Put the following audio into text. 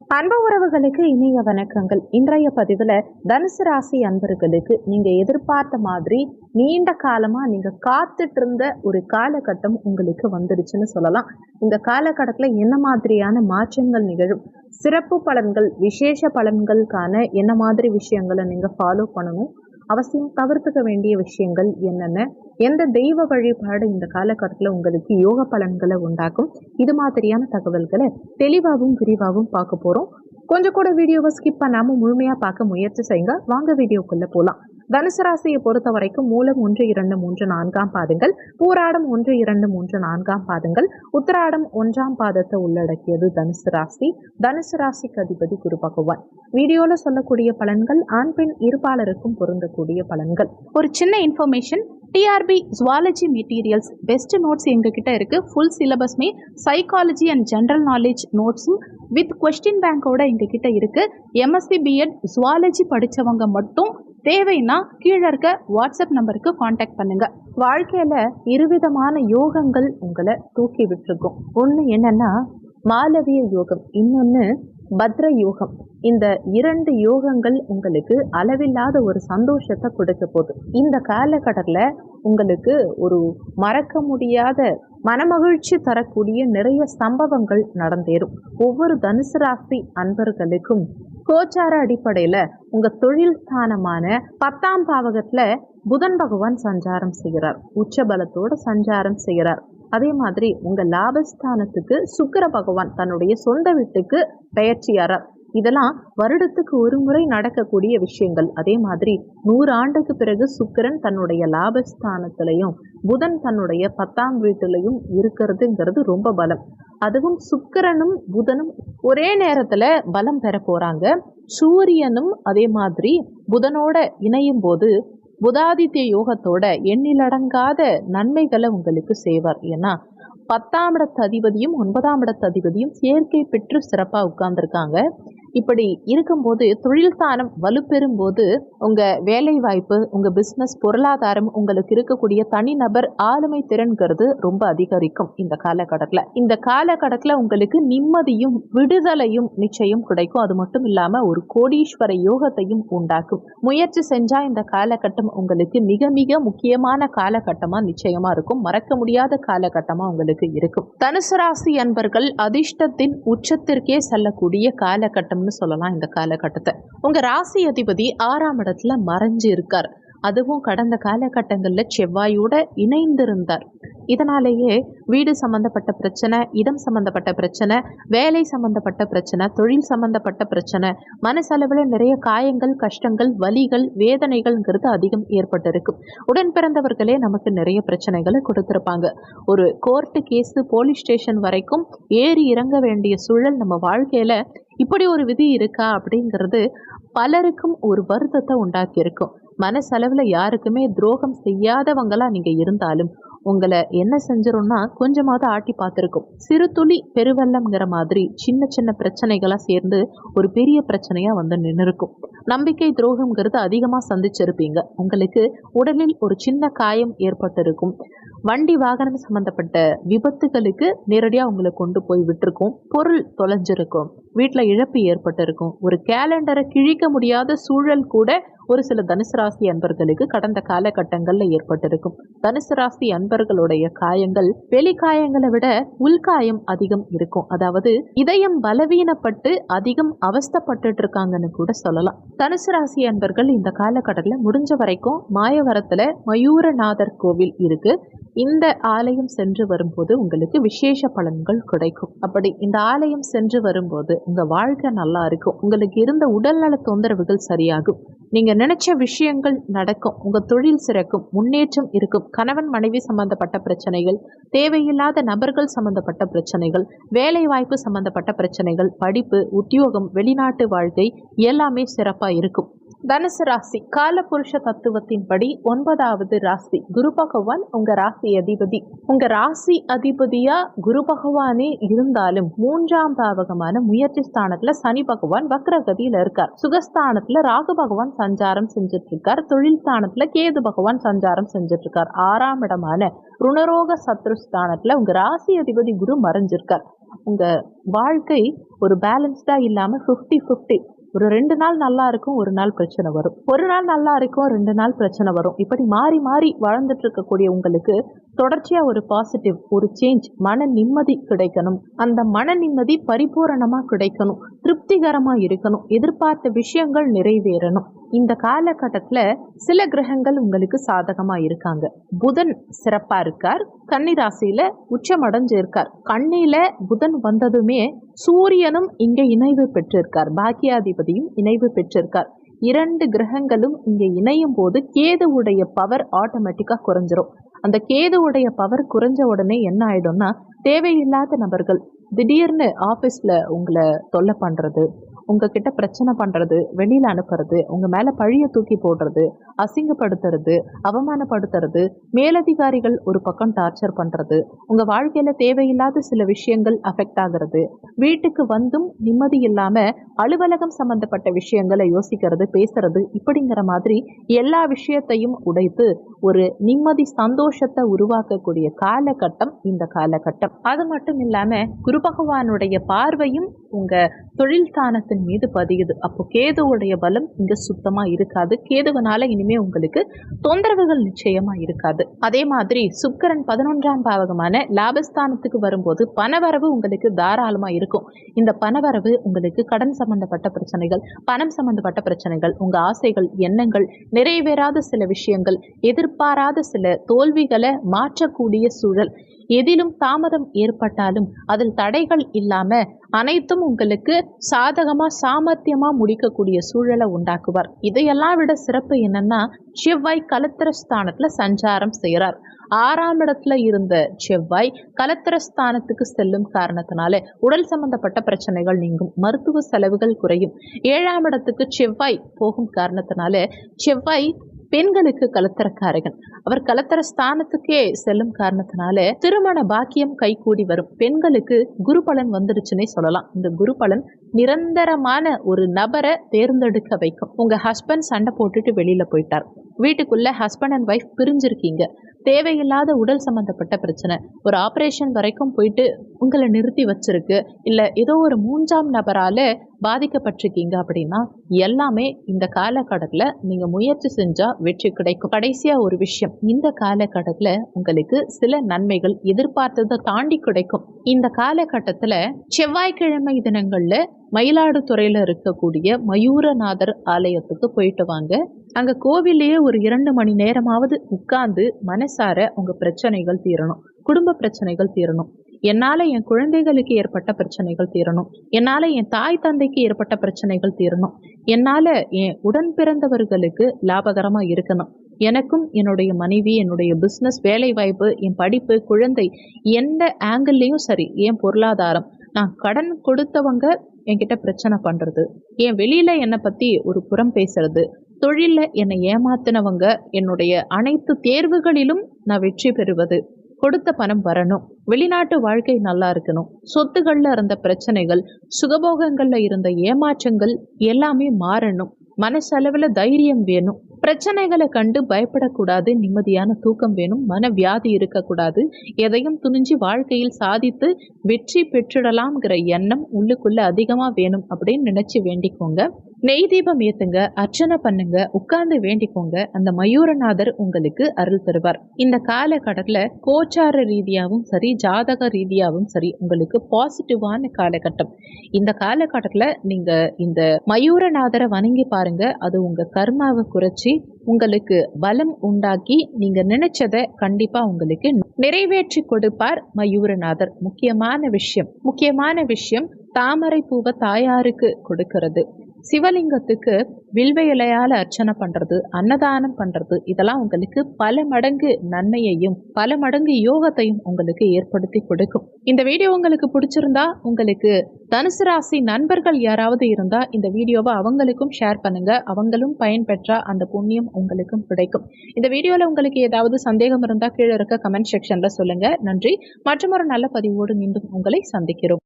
அன்பு உறவுகளுக்கு இனிய வணக்கங்கள். இன்றைய பதிவில் தனுசு ராசி அன்பர்களுக்கு நீங்கள் எதிர்பார்த்த மாதிரி நீண்ட காலமாக நீங்கள் காத்துட்டு இருந்த ஒரு காலகட்டம் உங்களுக்கு வந்துடுச்சுன்னு சொல்லலாம். இந்த காலகட்டத்தில் என்ன மாதிரியான மாற்றங்கள் நிகழும்? சிறப்பு பலன்கள் விசேஷ பலன்களுக்கான என்ன மாதிரி விஷயங்களை நீங்கள் ஃபாலோ பண்ணணும்? அவசியம் தவிர்த்துக்க வேண்டிய விஷயங்கள் என்னென்ன? எந்த தெய்வ வழிபாடு இந்த காலகட்டத்தில் உங்களுக்கு யோக பலன்களை உண்டாக்கும்? இது மாதிரியான தகவல்களை தெளிவாகவும் விரிவாகவும் பார்க்க போகிறோம் கொஞ்சம் கூட வீடியோவை ஸ்கிப் பண்ணாமல் முழுமையாக பார்க்க முயற்சி செய்யுங்க. வாங்க வீடியோக்குள்ளே போகலாம் தனுசு ராசியை பொறுத்த வரைக்கும் மூலம் ஒன்று இரண்டு மூன்று நான்காம் பாதங்கள் பூராடம் ஒன்று இரண்டு மூன்று நான்காம் பாதங்கள் உத்தராடம் ஒன்றாம் பாதத்தை உள்ளடக்கியது தனுசு ராசி. தனுசு ராசிக்கு அதிபதி குரு பகவான். வீடியோவில் சொல்லக்கூடிய பலன்கள் ஆண் பெண் இருப்பாளருக்கும் பொருந்தக்கூடிய பலன்கள். ஒரு சின்ன information TRB zoology materials best notes எங்ககிட்ட இருக்குது ஃபுல் சிலபஸ்மே சைக்காலஜி அண்ட் ஜென்ரல் நாலேஜ் நோட்ஸும் வித் கொஸ்டின் பேங்கோட எங்ககிட்ட இருக்குது எம்எஸ்சி பிஎட் ஜுவாலஜி படித்தவங்க மட்டும் தேவைன்னா கீழே இருக்க வாட்ஸ்அப் நம்பருக்கு காண்டாக்ட் பண்ணுங்கள் வாழ்க்கையில் இருவிதமான யோகங்கள் உங்களை தூக்கி விட்டுருக்கும். ஒன்று என்னென்னா மாலவிய யோகம் இன்னொன்று பத்ர யோகம். இந்த இரண்டு யோகங்கள் உங்களுக்கு அளவில்லாத ஒரு சந்தோஷத்தை கொடுக்க போகுது. இந்த காலகட்டத்தில் உங்களுக்கு ஒரு மறக்க முடியாத மனமகிழ்ச்சி தரக்கூடிய நிறைய சம்பவங்கள் நடந்தேறும். ஒவ்வொரு தனுசு ராசி அன்பர்களுக்கும் கோச்சார அடிப்படையில் உங்கள் தொழில் ஸ்தானமான பத்தாம் பாவகத்தில் புதன் பகவான் சஞ்சாரம் செய்கிறார். உச்சபலத்தோடு சஞ்சாரம் செய்கிறார். அதே மாதிரி உங்கள் லாபஸ்தானத்துக்கு சுக்கர பகவான் தன்னுடைய சொந்த வீட்டுக்கு பெயர்ச்சியாரார். இதெல்லாம் வருடத்துக்கு ஒரு முறை நடக்கக்கூடிய விஷயங்கள். அதே மாதிரி நூறு ஆண்டுக்கு பிறகு சுக்கிரன் தன்னுடைய லாபஸ்தானத்திலையும் புதன் தன்னுடைய பத்தாம் வீட்டிலையும் இருக்கிறதுங்கிறது ரொம்ப பலம். அதுவும் சுக்கிரனும் புதனும் ஒரே நேரத்தில் பலம் பெற போகிறாங்க சூரியனும் அதே மாதிரி புதனோட இணையும் போது புதாதித்ய யோகத்தோட எண்ணிலடங்காத நன்மைகளை உங்களுக்கு செய்வார். ஏன்னா பத்தாம் இடத்து அதிபதியும் ஒன்பதாம் இடத்து அதிபதியும் சேர்க்கை பெற்று சிறப்பாக உட்கார்ந்துருக்காங்க. இப்படி இருக்கும்போது தொழில் ஸ்தானம் வலுப்பெறும் போது உங்கள் வேலை வாய்ப்பு உங்கள் பிஸ்னஸ் பொருளாதாரம் உங்களுக்கு இருக்கக்கூடிய தனிநபர் ஆளுமை திறன்கிறது ரொம்ப அதிகரிக்கும் இந்த காலகட்டத்தில். இந்த காலகட்டத்தில் உங்களுக்கு நிம்மதியும் விடுதலையும் நிச்சயம் கிடைக்கும். அது மட்டும் இல்லாமல் ஒரு கோடீஸ்வர யோகத்தையும் உண்டாக்கும். முயற்சி செஞ்சால் இந்த காலகட்டம் உங்களுக்கு மிக மிக முக்கியமான காலகட்டமாக நிச்சயமாக இருக்கும். மறக்க முடியாத காலகட்டமாக உங்களுக்கு இருக்கும். தனுசு ராசி அன்பர்கள் அதிர்ஷ்டத்தின் உச்சத்திற்கே செல்லக்கூடிய காலகட்டம் காலம்னு சொல்லலாம் இந்த காலகட்டத்தை. உங்கள் ராசி அதிபதி ஆறாம் இடத்துல மறைஞ்சு இருக்கார் அதுவும் கடந்த காலகட்டங்களில் செவ்வாயோட இணைந்திருந்தார். இதனாலேயே வீடு சம்மந்தப்பட்ட பிரச்சனை இடம் சம்மந்தப்பட்ட பிரச்சனை வேலை சம்மந்தப்பட்ட பிரச்சனை தொழில் சம்மந்தப்பட்ட பிரச்சனை மனசளவில் நிறைய காயங்கள் கஷ்டங்கள் வலிகள் வேதனைகள்ங்கிறது அதிகம் ஏற்பட்டிருக்கும் உடன் பிறந்தவர்களே நமக்கு நிறைய பிரச்சனைகளை கொடுத்துருப்பாங்க. ஒரு கோர்ட்டு கேஸு போலீஸ் ஸ்டேஷன் வரைக்கும் ஏறி இறங்க வேண்டிய சூழல் நம்ம வாழ்க்கையில் இப்படி ஒரு விதி இருக்கா அப்படிங்கிறது பலருக்கும் ஒரு வருத்தத்தை உண்டாக்கியிருக்கும். மனசளவில் யாருக்குமே துரோகம் செய்யாதவங்களாக நீங்கள் இருந்தாலும் உங்களை என்ன செஞ்சிரும்னா கொஞ்சமாவது ஆட்டி பார்த்துருக்கும். சிறு துளி பெருவெள்ளம்ங்கிற மாதிரி சின்ன சின்ன பிரச்சனைகளாக சேர்ந்து ஒரு பெரிய பிரச்சனையாக வந்து நின்று இருக்கும் நம்பிக்கை துரோகம்ங்கிறது அதிகமாக சந்திச்சிருப்பீங்க. உங்களுக்கு உடலில் ஒரு சின்ன காயம் ஏற்பட்டிருக்கும். வண்டி வாகனம் சம்மந்தப்பட்ட விபத்துகளுக்கு நேரடியாக உங்களை கொண்டு போய் விட்டுருக்கும். பொருள் தொலைஞ்சிருக்கும். வீட்டில் இழப்பு ஏற்பட்டிருக்கும். ஒரு கேலண்டரை கிழிக்க முடியாத சூழல் கூட ஒரு சில தனுசு ராசி அன்பர்களுக்கு கடந்த காலகட்டங்களில் ஏற்பட்டிருக்கும். தனுசு ராசி அன்பர்களுடைய காயங்கள் வெளி காயங்களை விட உள்காயம் அதிகம் இருக்கும். அதாவது இதயம் பலவீனப்பட்டு அதிகம் அவஸ்தப்பட்டு இருக்காங்கன்னு கூட சொல்லலாம். தனுசு ராசி அன்பர்கள் இந்த காலகட்டத்தில் முடிஞ்ச வரைக்கும் மாயவரத்தில் மயூரநாதர் கோவில் இருக்கு. இந்த ஆலயம் சென்று வரும்போது உங்களுக்கு விசேஷ பலன்கள் கிடைக்கும். அப்படி இந்த ஆலயம் சென்று வரும்போது உங்க வாழ்க்கை நல்லா இருக்கும். உங்களுக்கு இருந்த உடல்நல தொந்தரவுகள் சரியாகும். நீங்க நினைச்ச விஷயங்கள் நடக்கும். உங்க தொழில் சிறக்கும். முன்னேற்றம் இருக்கும். கணவன் மனைவி சம்பந்தப்பட்ட பிரச்சனைகள் தேவையில்லாத நபர்கள் சம்பந்தப்பட்ட பிரச்சனைகள் வேலை வாய்ப்பு சம்பந்தப்பட்ட பிரச்சனைகள் படிப்பு உத்தியோகம் வெளிநாட்டு வாழ்க்கை எல்லாமே சிறப்பா இருக்கும். தனுசு ராசி காலபுருஷ தத்துவத்தின்படி ஒன்பதாவது ராசி குரு பகவான் உங்க ராசி அதிபதி. உங்க ராசி அதிபதியா குரு பகவானே இருந்தாலும் மூன்றாம் பாவகமான முயற்சி ஸ்தானத்துல சனி பகவான் வக்ரகதியில இருக்கார். சுகஸ்தானத்துல ராகு பகவான் சஞ்சாரம் செஞ்சுட்டு இருக்கார் தொழில் ஸ்தானத்துல கேது பகவான் சஞ்சாரம் செஞ்சுட்டு இருக்கார் ஆறாம் இடமான ருணரோக சத்ருஸ்தானத்துல உங்க ராசி அதிபதி குரு மறைஞ்சிருக்கார். உங்கள் வாழ்க்கை ஒரு பேலன்ஸ்டாக இல்லாமல் ஃபிஃப்டி ஃபிஃப்டி ஒரு ரெண்டு நாள் நல்லா இருக்கும் ஒரு நாள் பிரச்சனை வரும். ஒரு நாள் நல்லா இருக்கும் ரெண்டு நாள் பிரச்சனை வரும். இப்படி மாறி மாறி வாழ்ந்துட்டு இருக்கக்கூடிய உங்களுக்கு தொடர்ச்சியா ஒரு பாசிட்டிவ் ஒரு சேஞ்ச் மன நிம்மதி கிடைக்கணும். அந்த மன நிம்மதி பரிபூரணமா கிடைக்கணும். திருப்திகரமா இருக்கணும். எதிர்பார்த்த விஷயங்கள் நிறைவேறணும். இந்த காலகட்டத்துல சில கிரகங்கள் உங்களுக்கு சாதகமா இருக்காங்க. புதன் சிறப்பா இருக்கார். கன்னிராசியில உச்சமடைஞ்சு இருக்கார் கண்ணில புதன் வந்ததுமே சூரியனும் இங்க இணைவு பெற்றிருக்கார். பாக்கியாதிபதியும் இணைவு பெற்றிருக்கார். இரண்டு கிரகங்களும் இங்கே இணையும் போது கேதுவுடைய பவர் ஆட்டோமேட்டிக்காக குறைஞ்சிரும். அந்த கேதுவுடைய பவர் குறைஞ்ச உடனே என்ன ஆகிடும்னா தேவையில்லாத நபர்கள் திடீர்னு ஆஃபீஸில் உங்களை தொல்லை பண்ணுறது உங்ககிட்ட பிரச்சனை பண்ணுறது வெளியில் அனுப்புறது உங்கள் மேலே பழியை தூக்கி போடுறது அசிங்கப்படுத்துறது அவமானப்படுத்துறது மேலதிகாரிகள் ஒரு பக்கம் டார்ச்சர் பண்ணுறது உங்கள் வாழ்க்கையில் தேவையில்லாத சில விஷயங்கள் அஃபெக்ட் ஆகிறது வீட்டுக்கு வந்தும் நிம்மதி இல்லாமல் அலுவலகம் சம்மந்தப்பட்ட விஷயங்களை யோசிக்கிறது பேசுறது இப்படிங்கிற மாதிரி எல்லா விஷயத்தையும் உடைத்து ஒரு நிம்மதி சந்தோஷத்தை உருவாக்கக்கூடிய காலகட்டம் இந்த காலகட்டம். அது மட்டும் இல்லாமல் குரு பகவானுடைய பார்வையும் உங்கள் தொழில் ஸ்தானத்தின் மீது பதியுது. அப்போ கேதுவுடைய பலம் இங்க சுத்தமா இருக்காது. கேதுவனால இனிமே உங்களுக்கு தொந்தரவுகள் நிச்சயமா இருக்காது. அதே மாதிரி சுக்கரன் பதினொன்றாம் பாவகமான லாபஸ்தானத்துக்கு வரும்போது பணவரவு உங்களுக்கு தாராளமா இருக்கும். இந்த பணவரவு உங்களுக்கு கடன் சம்பந்தப்பட்ட பிரச்சனைகள் பணம் சம்பந்தப்பட்ட பிரச்சனைகள் உங்க ஆசைகள் எண்ணங்கள் நிறைவேறாத சில விஷயங்கள் எதிர்பாராத சில தோல்விகளை மாற்றக்கூடிய சூழல். எதிலும் தாமதம் ஏற்பட்டாலும் அதில் தடைகள் இல்லாம அனைத்தும் உங்களுக்கு சாதகமா சாமர்த்தியமா முடிக்கக்கூடிய சூழலை உண்டாக்குவார். இதையெல்லாம் விட சிறப்பு என்னன்னா செவ்வாய் கலத்திர ஸ்தானத்துல சஞ்சாரம் செய்கிறார் ஆறாம் இடத்துல இருந்த செவ்வாய் கலத்திரஸ்தானத்துக்கு செல்லும் காரணத்தினால உடல் சம்பந்தப்பட்ட பிரச்சனைகள் நீங்கும் மருத்துவ செலவுகள் குறையும். ஏழாம் இடத்துக்கு செவ்வாய் போகும் காரணத்தினால செவ்வாய் பெண்களுக்கு கலத்தரக்காரகன் அவர் கலத்தர ஸ்தானத்துக்கே செல்லும் காரணத்தினால திருமண பாக்கியம் கைகூடி வரும். பெண்களுக்கு குரு பலன் வந்துடுச்சுன்னே சொல்லலாம். இந்த குரு பலன் நிரந்தரமான ஒரு நபரை தேர்ந்தெடுக்க வைக்கும். உங்க ஹஸ்பண்ட் சண்டை போட்டுட்டு வெளியில போயிட்டார். வீட்டுக்குள்ளே ஹஸ்பண்ட் அண்ட் ஒய்ஃப் பிரிஞ்சிருக்கீங்க. தேவையில்லாத உடல் சம்மந்தப்பட்ட பிரச்சனை. ஒரு ஆப்ரேஷன் வரைக்கும் போயிட்டு உங்களை நிறுத்தி வச்சிருக்கு. இல்லை ஏதோ ஒரு மூன்றாம் நபரால் பாதிக்கப்பட்டிருக்கீங்க அப்படின்னா எல்லாமே இந்த காலகட்டத்தில் நீங்கள் முயற்சி செஞ்சால் வெற்றி கிடைக்கும். கடைசியாக ஒரு விஷயம் இந்த காலகட்டத்தில் உங்களுக்கு சில நன்மைகள் எதிர்பார்த்ததை தாண்டி கிடைக்கும். இந்த காலகட்டத்தில் செவ்வாய்க்கிழமை தினங்களில் மயிலாடுதுறையில் இருக்கக்கூடிய மயூரநாதர் ஆலயத்துக்கு போயிட்டு வாங்க. அங்கே கோவில்லையே ஒரு இரண்டு மணி நேரமாவது உட்கார்ந்து மனசார உங்கள் பிரச்சனைகள் தீரணும். குடும்ப பிரச்சனைகள் தீரணும். என்னால் என் குழந்தைகளுக்கு ஏற்பட்ட பிரச்சனைகள் தீரணும். என்னால் என் தாய் தந்தைக்கு ஏற்பட்ட பிரச்சனைகள் தீரணும். என்னால் என் உடன் பிறந்தவர்களுக்கு லாபகரமாக இருக்கணும். எனக்கும் என்னுடைய மனைவி என்னுடைய பிஸ்னஸ் வேலை வாய்ப்பு என் படிப்பு குழந்தை எந்த ஆங்கிள்லேயும் சரி என் பொருளாதாரம் நான் கடன் கொடுத்தவங்க என்கிட்ட பிரச்சனை பண்ணுறது என் வெளியில் என்னை பற்றி ஒரு புறம் பேசுறது. தொழிலில் என்னை ஏமாத்தினவங்க என்னுடைய அனைத்து தேர்வுகளிலும் நான் வெற்றி பெறுவது. கொடுத்த பணம் வரணும். வெளிநாட்டு வாழ்க்கை நல்லா இருக்கணும். சொத்துகளில் இருந்த பிரச்சனைகள் சுகபோகங்களில் இருந்த ஏமாற்றங்கள் எல்லாமே மாறணும். மனசளவில் தைரியம் வேணும். பிரச்சனைகளை கண்டு பயப்படக்கூடாது நிம்மதியான தூக்கம் வேணும் மன வியாதி இருக்கக்கூடாது எதையும் துணிஞ்சு வாழ்க்கையில் சாதித்து வெற்றி பெற்றிடலாம்ங்கிற எண்ணம் உள்ளுக்குள்ள அதிகமாக வேணும் அப்படின்னு நினைச்சு வேண்டிக்கோங்க. நெய் தீபம் ஏத்துங்க அர்ச்சனை பண்ணுங்க உட்கார்ந்து வேண்டிக்கோங்க. அந்த மயூரநாதர் உங்களுக்கு அருள் தருவார். இந்த காலகட்டத்தில் கோச்சார ரீதியாகவும் சரி ஜாதக ரீதியாகவும் சரி உங்களுக்கு பாசிட்டிவான காலகட்டம். இந்த காலகட்டத்தில் நீங்க இந்த மயூரநாதரை வணங்கி பாருங்க. அது உங்க கர்மாவை குறைச்சி உங்களுக்கு பலம் உண்டாக்கி நீங்க நினைச்சதை கண்டிப்பா உங்களுக்கு நிறைவேற்றி கொடுப்பார் மயூரநாதர். முக்கியமான விஷயம் முக்கியமான விஷயம் தாமரை பூவை தாயாருக்கு கொடுக்கிறது. சிவலிங்கத்துக்கு வில்வ இலையால் அர்ச்சனை பண்ணுறது அன்னதானம் பண்ணுறது இதெல்லாம் உங்களுக்கு பல மடங்கு நன்மையையும் பல மடங்கு யோகத்தையும் உங்களுக்கு ஏற்படுத்தி கொடுக்கும். இந்த வீடியோ உங்களுக்கு பிடிச்சிருந்தா உங்களுக்கு தனுசு ராசி நண்பர்கள் யாராவது இருந்தால் இந்த வீடியோவை அவங்களுக்கும் ஷேர் பண்ணுங்க. அவங்களும் பயன்பெற்றா அந்த புண்ணியம் உங்களுக்கும் கிடைக்கும். இந்த வீடியோவில் உங்களுக்கு ஏதாவது சந்தேகம் இருந்தால் கீழே இருக்க கமெண்ட் செக்ஷனில் சொல்லுங்கள் நன்றி. மற்றும் ஒரு நல்ல பதிவோடு மீண்டும் உங்களை சந்திக்கிறோம்.